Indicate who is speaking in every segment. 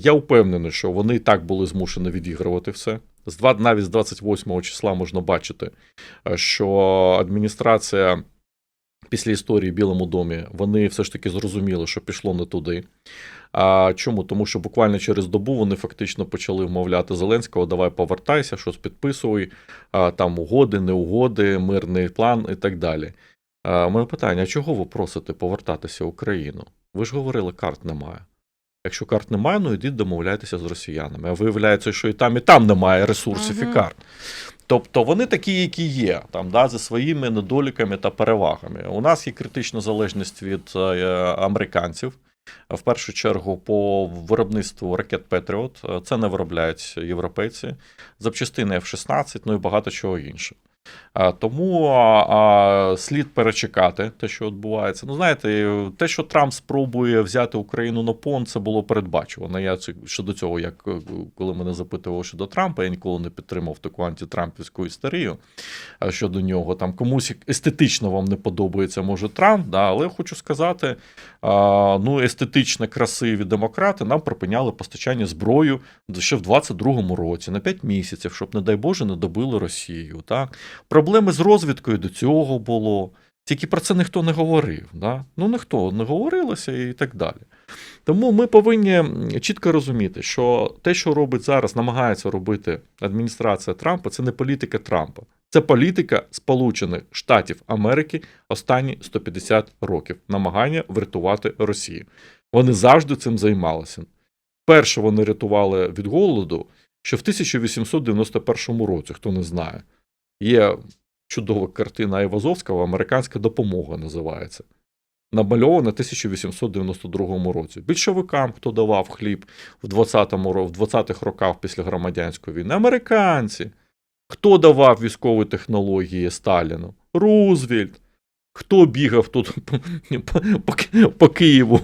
Speaker 1: Я впевнений, що вони і так були змушені відігрувати все. З два, навіть з 28 числа можна бачити, е, що адміністрація після історії в Білому домі вони все ж таки зрозуміли, що пішло не туди. А чому? Тому що буквально через добу вони фактично почали вмовляти Зеленського: давай повертайся, щось підписуй, там угоди, не угоди, мирний план і так далі. Моє питання: а чого ви просите повертатися в Україну? Ви ж говорили, карт немає. Якщо карт немає, ну йдіть домовляйтеся з росіянами. А виявляється, що і там, і там немає ресурсів
Speaker 2: Мгм.
Speaker 1: і карт. Тобто вони такі, які є, там, да, зі своїми недоліками та перевагами. У нас є критична залежність від е, американців. В першу чергу по виробництву ракет Петріот. Це не виробляють європейці, запчастини F-16, ну і багато чого іншого. А, Тому а, слід перечекати те, що відбувається. Ну, знаєте, те, що Трамп спробує взяти Україну на пон, це було передбачувано. Я це- щодо цього, як е, коли мене запитували щодо Трампа, я ніколи не підтримав таку антитрампівську історію а, щодо нього. Там комусь естетично вам не подобається, може Трамп, да, але хочу сказати, а, ну, естетично красиві демократи нам припиняли постачання зброю ще в 22-му році на 5 місяців, щоб, не дай Боже, не добили Росію. Так? Проблеми з розвідкою до цього було. Тільки про це ніхто не говорив. Да? Ну, ніхто не говорилося і так далі. Тому ми повинні чітко розуміти, що те, що робить зараз, намагається робити адміністрація Трампа, це не політика Трампа. Це політика Сполучених Штатів Америки останні 150 років намагання врятувати Росію. Вони завжди цим займалися. Перше вони рятували від голоду, що в 1891 році, хто не знає, є чудова картина Айвазовського, американська допомога називається. Намальована в 1892 році. Більшовикам, хто давав хліб в 20-му в 20-х роках після громадянської війни, американці. Хто давав військові технології Сталіну? Рузвельт. Хто бігав тут по, по, по Києву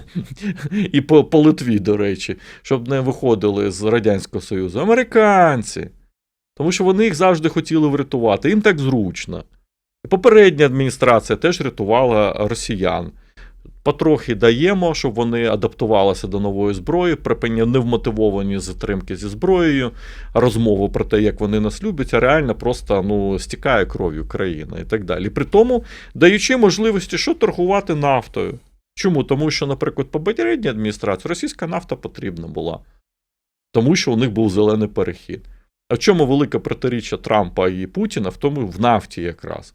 Speaker 1: і по, по Литві, до речі, щоб не виходили з Радянського Союзу? Американці. Тому що вони їх завжди хотіли врятувати. Їм так зручно. Попередня адміністрація теж рятувала росіян. Потрохи даємо, щоб вони адаптувалися до нової зброї, припиняли невмотивовані затримки зі зброєю, розмову про те, як вони нас люблять, а реально просто ну, стікає кров'ю країна і так далі. При тому даючи можливості, що торгувати нафтою. Чому? Тому що, наприклад, по попередній адміністрації російська нафта потрібна була, тому що у них був зелений перехід. В чому велике протиріччя Трампа і Путіна? В тому в нафті якраз.